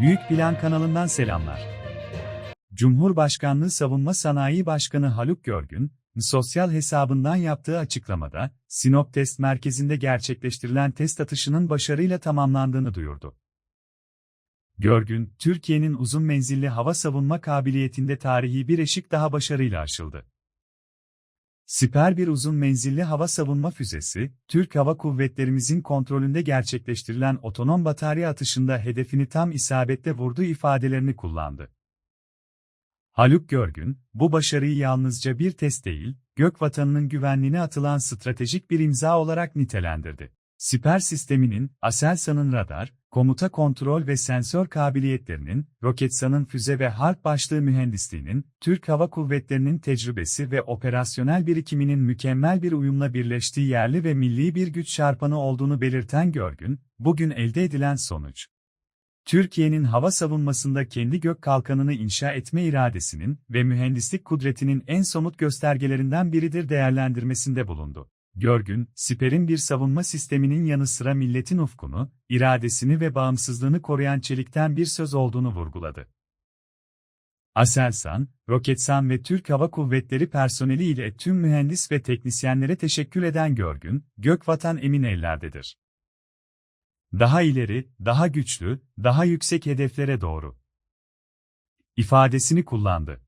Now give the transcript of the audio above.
Büyük Plan kanalından selamlar. Cumhurbaşkanlığı Savunma Sanayi Başkanı Haluk Görgün, sosyal hesabından yaptığı açıklamada, Sinop Test Merkezi'nde gerçekleştirilen test atışının başarıyla tamamlandığını duyurdu. Görgün, Türkiye'nin uzun menzilli hava savunma kabiliyetinde tarihi bir eşik daha başarıyla aşıldı. Siper bir uzun menzilli hava savunma füzesi, Türk Hava Kuvvetlerimizin kontrolünde gerçekleştirilen otonom batarya atışında hedefini tam isabetle vurduğu ifadelerini kullandı. Haluk Görgün, bu başarıyı yalnızca bir test değil, gök vatanının güvenliğine atılan stratejik bir imza olarak nitelendirdi. Siper sisteminin, Aselsan'ın radar, komuta kontrol ve sensör kabiliyetlerinin, Roketsan'ın füze ve harp başlığı mühendisliğinin, Türk Hava Kuvvetleri'nin tecrübesi ve operasyonel birikiminin mükemmel bir uyumla birleştiği yerli ve milli bir güç çarpanı olduğunu belirten Görgün, bugün elde edilen sonuç, Türkiye'nin hava savunmasında kendi gök kalkanını inşa etme iradesinin ve mühendislik kudretinin en somut göstergelerinden biridir değerlendirmesinde bulundu. Görgün, siperin bir savunma sisteminin yanı sıra milletin ufkunu, iradesini ve bağımsızlığını koruyan çelikten bir söz olduğunu vurguladı. Aselsan, Roketsan ve Türk Hava Kuvvetleri personeli ile tüm mühendis ve teknisyenlere teşekkür eden Görgün, Gökvatan emin ellerdedir. Daha ileri, daha güçlü, daha yüksek hedeflere doğru ifadesini kullandı.